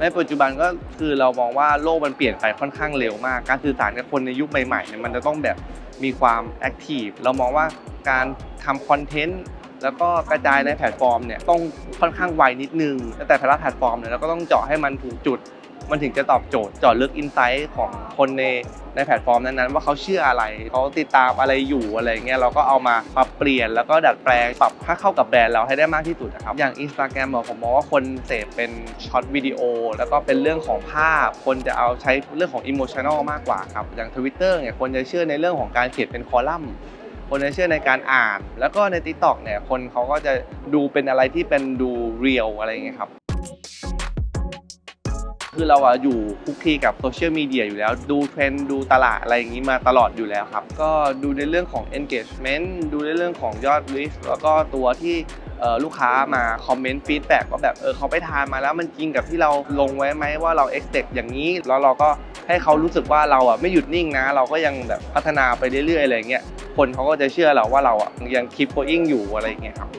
ในปัจจุบันก็คือเรามองว่าโลกมันเปลี่ยนไปค่อนข้างเร็วมาก การสื่อสารกับคนในยุคใหม่ๆเนี่ยมันจะต้องแบบมีความแอคทีฟเรามองว่าการทำคอนเทนต์แล้วก็กระจายในแพลตฟอร์มเนี่ยต้องค่อนข้างไวนิดนึงแต่แต่ละแพลตฟอร์มเนี่ยเราก็ต้องเจาะให้มันถูกจุด มันถึงจะตอบโจทย์เจาะลึกอินไซต์ของคนในในแพลตฟอร์มนั้นๆ ว่าเขาเชื่ออะไร เขาติดตามอะไรอยู่อะไรเงี้ยเราก็เอามาปรับเปลี่ยน แล้วก็ดัดแปลงปรับให้เข้ากับแบรนด์เราให้ได้มากที่สุดนะครับ อย่าง Instagram อะผมมองว่าคนเสพเป็นช็อตวิดีโอแล้วก็เป็นเรื่องของภาพ คนจะเอาใช้เรื่องของอิโมชันอลมากกว่าครับ อย่าง Twitter เนี่ยคนจะเชื่อในเรื่องของการเขียนเป็นคอลัมน์คนจะเชื่อในการอ่าน แล้วก็ใน TikTok เนี่ยคนเขาก็จะดูเป็นอะไรที่เป็นดูเรียลอะไรอย่างเงี้ยครับ คือเราอะอยู่คุกคีกับโซเชียลมีเดียอยู่แล้ว ดูเทรนด์ดูตลาดอะไรอย่างนี้มาตลอดอยู่แล้วครับ ก็ดูในเรื่องของ engagement ดูในเรื่องของยอด list แล้วก็ตัวที่ลูกค้ามาคอมเมนต์ฟีดแบ็กว่าแบบเออเขาไปทานมาแล้วมันจริงกับที่เราลงไว้ไหมว่าเรา expect อย่างนี้ แล้วเราก็ให้เขารู้สึกว่าเราอะไม่หยุดนิ่งนะ เราก็ยังแบบพัฒนาไปเรื่อยๆอะไรเงี้ยคนเขาก็จะเชื่อเราว่าเราอะยัง keep going อยู่อะไรเงี้ยครับ